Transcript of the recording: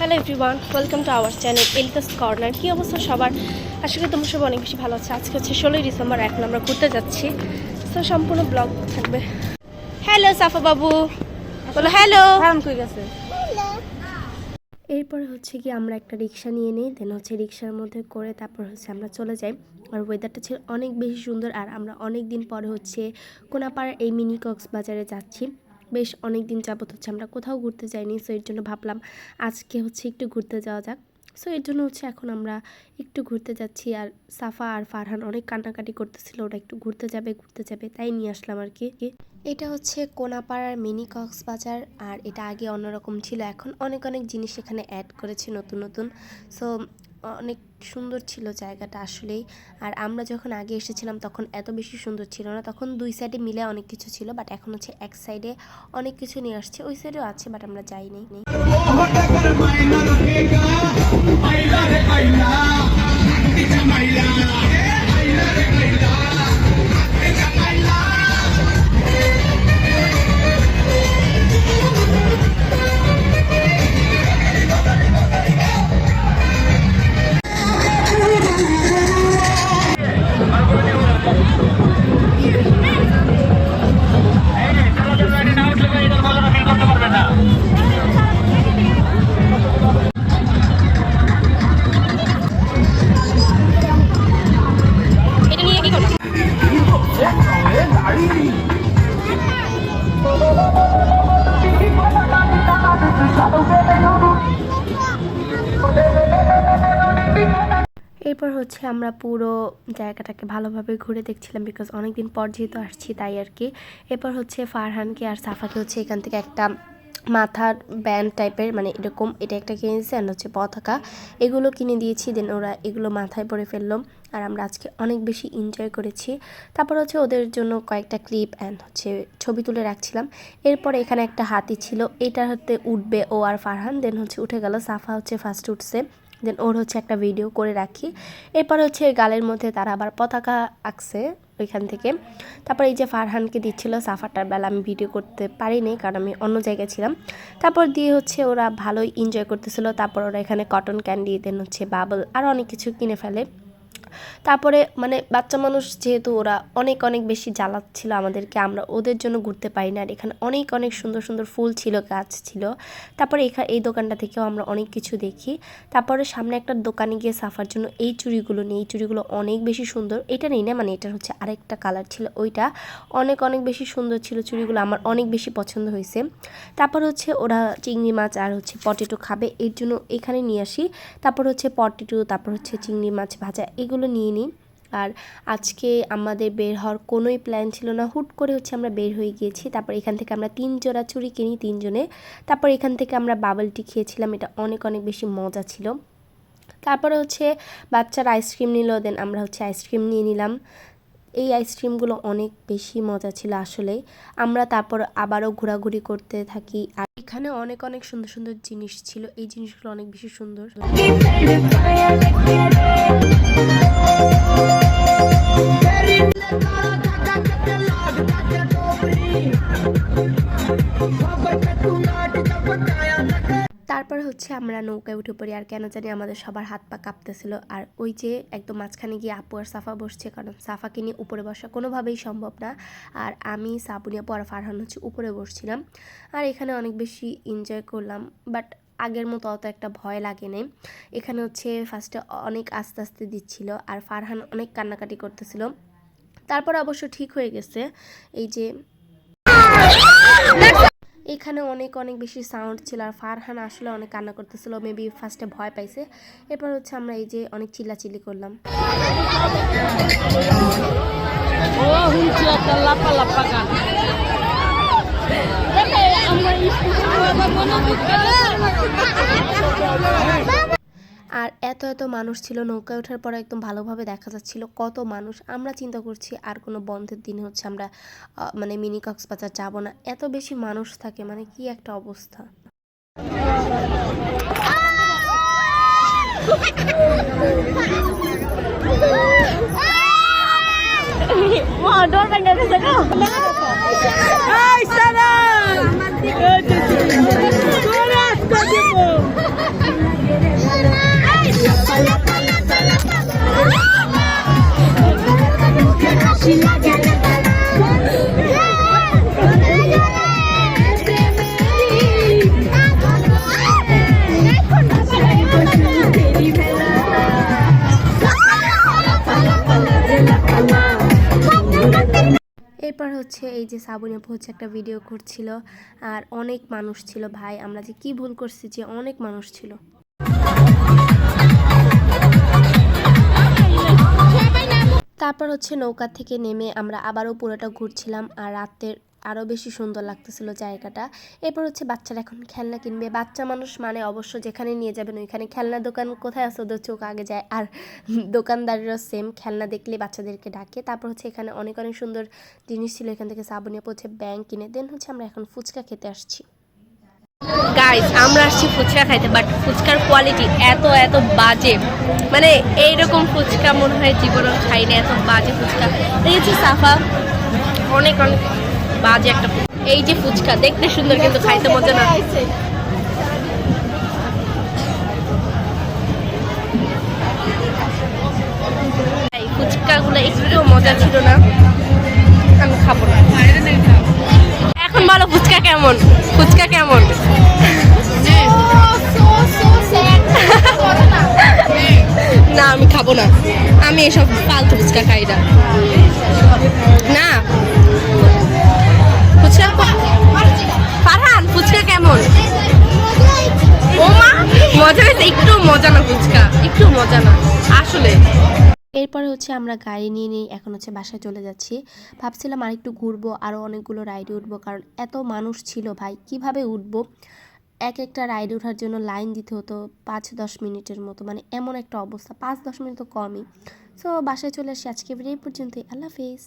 Hello everyone welcome to our channel এলিকাস corner কী অবস্থা সবার? আশা করি তোমার সব অনেক বেশি ভালো আছে। আজকে হচ্ছে ষোলোই ডিসেম্বর এখন আমরা ঘুরতে যাচ্ছি। তো সম্পূর্ণ ব্লগ থাকবে। হ্যালো সাফা বাবু। বলো হ্যালো কই গেছে এরপরে হচ্ছে কি আমরা একটা রিক্সা নিয়ে নিই দেন হচ্ছে রিক্সার মধ্যে করে তারপর হচ্ছে আমরা চলে যাই। আর ওয়েদারটা ছিল অনেক বেশি সুন্দর আর আমরা অনেক দিন পরে হচ্ছে কোনাপাড়ার এই মিনি কক্সবাজারে যাচ্ছি। বেশ অনেক দিন যাবত হচ্ছে আমরা কোথাও ঘুরতে যাইনি সো এর জন্য ভাবলাম আজকে হচ্ছে একটু ঘুরতে যাওয়া যাক। সো এর জন্য হচ্ছে এখন আমরা একটু ঘুরতে যাচ্ছি আর সাফা আর ফারহান অনেক কান্নাকাটি করতেছিল, ওরা একটু ঘুরতে যাবে ঘুরতে যাবে, তাই নিয়ে আসলাম আর কি। এটা হচ্ছে কোনাপাড়ার মিনি কক্সবাজার, আর এটা আগে অন্যরকম ছিল, এখন অনেক অনেক জিনিস এখানে অ্যাড করেছে নতুন নতুন। সো অনেক সুন্দর ছিল জায়গাটা আসলেই আর আমরা যখন আগে এসেছিলাম তখন এত বেশি সুন্দর ছিল না তখন দুই সাইডে মিলে অনেক কিছু ছিল বাট এখন হচ্ছে এক সাইডে অনেক কিছু নিয়ে আসছে ওই সাইডেও আছে বাট আমরা যাইনি এরপর হচ্ছে আমরা পুরো জায়গাটাকে ভালোভাবে ঘুরে দেখছিলাম বিকজ অনেকদিন পর যেহেতু আসছি তাই আর কি। এরপর হচ্ছে ফারহানকে আর সাফাকে হচ্ছে এখান থেকে একটা মাথার ব্যান্ড টাইপের মানে এরকম এটা একটা কিনেছি অ্যান্ড হচ্ছে পতাকা। এগুলো কিনে দিয়েছি দেন ওরা এগুলো মাথায় পরে ফেলল। আর আমরা আজকে অনেক বেশি এনজয় করেছি। তারপর হচ্ছে ওদের জন্য কয়েকটা ক্লিপ অ্যান্ড হচ্ছে ছবি তুলে রাখছিলাম। এরপর এখানে একটা হাতি ছিল, এটার হাতে উঠবে ও আর ফারহান দেন হচ্ছে উঠে গেল। সাফা হচ্ছে ফার্স্ট উঠছে। দেন ওর হচ্ছে একটা ভিডিও করে রাখি। এরপর হচ্ছে গালের মধ্যে তারা আবার পতাকা আঁকছে ওইখান থেকে। তারপর এই যে ফারহানকে দিচ্ছিল সাফাটার বেলা, আমি ভিডিও করতে পারিনি কারণ আমি অন্য জায়গায় ছিলাম। তারপর দিয়ে হচ্ছে ওরা ভালোই এনজয় করতেছিল। তারপর ওরা এখানে কটন ক্যান্ডি দেন হচ্ছে বাবল আর অনেক কিছু কিনে ফেলে। তারপরে মানে বাচ্চা মানুষ যেহেতু ওরা অনেক অনেক বেশি জ্বালাচ্ছিল আমাদেরকে, আমরা ওদের জন্য ঘুরতে পারি না। আর এখানে অনেক অনেক সুন্দর সুন্দর ফুল ছিল, গাছ ছিল। তারপরে এখানে এই দোকানটা থেকেও আমরা অনেক কিছু দেখি। তারপরে সামনে একটা দোকানে গিয়ে সাফার জন্য এই চুড়িগুলো নিই। এই চুড়িগুলো অনেক বেশি সুন্দর। এটা নেই না? মানে এটার হচ্ছে আরেকটা কালার ছিল ওইটা। অনেক অনেক বেশি সুন্দর ছিল চুড়িগুলো। আমার অনেক বেশি পছন্দ হয়েছে। তারপর হচ্ছে ওরা চিংড়ি মাছ আর হচ্ছে পটেটো খাবে। এর জন্য এখানে নিয়ে আসি। তারপর হচ্ছে পটেটো, তারপর হচ্ছে চিংড়ি মাছ ভাজা। এগুলো নিয়ে নিই আর আজকে আমাদের বের হওয়ার কোনোই প্ল্যান ছিল না। হুট করে হচ্ছে আমরা বের হয়ে গিয়েছি। তারপর এখান থেকে আমরা তিন জোড়া চুরি কিনি তিনজনে। তারপর এখান থেকে আমরা বাবলটি খেয়েছিলাম। এটা অনেক অনেক বেশি মজা ছিল। তারপরে হচ্ছে বাচ্চারা আইসক্রিম নিল। দেন আমরা হচ্ছে আইসক্রিম নিয়ে নিলাম। এই আইসক্রিমগুলো অনেক বেশি মজা ছিল আসলে। আমরা তারপর আবারও ঘোরাঘুরি করতে থাকি। আর এখানে অনেক অনেক সুন্দর সুন্দর জিনিস ছিল। এই জিনিসগুলো অনেক বেশি সুন্দর। হচ্ছে আমরা নৌকায় উঠে পড়ি আর কেন জানি আমাদের সবার হাত পা কাঁপতেছিল। আর ওই যে একদম মাঝখানে গিয়ে আপু আর সাফা বসছে, কারণ সাফাকে নিয়ে উপরে বসা কোনোভাবেই সম্ভব না। আর আমি সাবুনিয়া পর ফারহান হচ্ছে উপরে বসছিলাম। আর এখানে অনেক বেশি এনজয় করলাম বাট আগের মতো অত একটা ভয় লাগে নাই এখানে হচ্ছে ফার্স্টে অনেক আস্তে আস্তে দিচ্ছিল আর ফারহান অনেক কান্নাকাটি করতেছিল। তারপর অবশ্য ঠিক হয়ে গেছে, এই যে এখানে অনেক অনেক বেশি সাউন্ড ছিল আর ফারহান আসলে অনেক কান্না করতেছিল মেবি ফার্স্টে ভয় পাইছে। এরপর হচ্ছে আমরা এই যে অনেক চিল্লাচিল্লি করলাম। আর এত এত মানুষ ছিল নৌকায় ওঠার পর একদম ভালোভাবে দেখা যাচ্ছিল কত মানুষ। আমরা চিন্তা করছি আর কোনো বন্ধের দিনে হচ্ছে আমরা মানে মিনি কক্সবাজার যাব না। এত বেশি মানুষ থাকে মানে কি একটা অবস্থা। Ay, sana! হচ্ছে এই যে সাবুনে আপু হচ্ছে একটা ভিডিও করছিল, আর অনেক মানুষ ছিল। ভাই, আমরা যে কি ভুল করছি যে অনেক মানুষ ছিল। তারপর হচ্ছে নৌকা থেকে নেমে আমরা আবারও পুরোটা ঘুরছিলাম, আর রাতের আরও বেশি সুন্দর লাগতেছিল জায়গাটা। এরপর হচ্ছে বাচ্চারা এখন খেলনা কিনবে। বাচ্চা মানুষ মানে অবশ্য যেখানে নিয়ে যাবেন ওইখানে খেলনা দোকান কোথায় আছে ওদের চোখ আগে যায়। আর দোকানদারেরও সেম খেলনা দেখলে বাচ্চাদেরকে ডাকে। তারপর হচ্ছে এখানে অনেক অনেক সুন্দর জিনিস ছিল। এখান থেকে সাবুনিয়া হচ্ছে ব্যাংক কিনে। দেন হচ্ছে আমরা এখন ফুচকা খেতে আসছি। গাইস আমরা আসছি ফুচকা খাইতে বাট ফুচকার কোয়ালিটি এত এত বাজে। মানে এইরকম ফুচকা মনে হয় জীবনে খাই না এত বাজে ফুচকা। হচ্ছে সাফা, অনেক অনেক। বাজে একটা এই যে ফুচকা, দেখতে সুন্দর কিন্তু খাইতে মজা না। ফুচকাগুলো একটু মজা ছিল না। আমি খাব না। এখন বলো ফুচকা কেমন? ফুচকা কেমন? না, আমি খাব না। আমি এসব ফালতু ফুচকা খাই না। মজা না ফুচকা, একটু মজা না আসলে। এরপরে হচ্ছে আমরা গাড়ি নিয়ে নিয়ে এখন হচ্ছে বাসায় চলে যাচ্ছি। ভাবছিলাম আর একটু ঘুরবো আরও অনেকগুলো রাইডে উঠবো, কারণ এত মানুষ ছিল ভাই, কীভাবে উঠবো? এক একটা রাইডে ওঠার জন্য লাইন দিতে হতো পাঁচ দশ মিনিটের মতো মানে এমন একটা অবস্থা, পাঁচ দশ মিনিট তো কমই। সো বাসায় চলে আসি আজকে এই পর্যন্তই, আল্লাহ হাফিজ।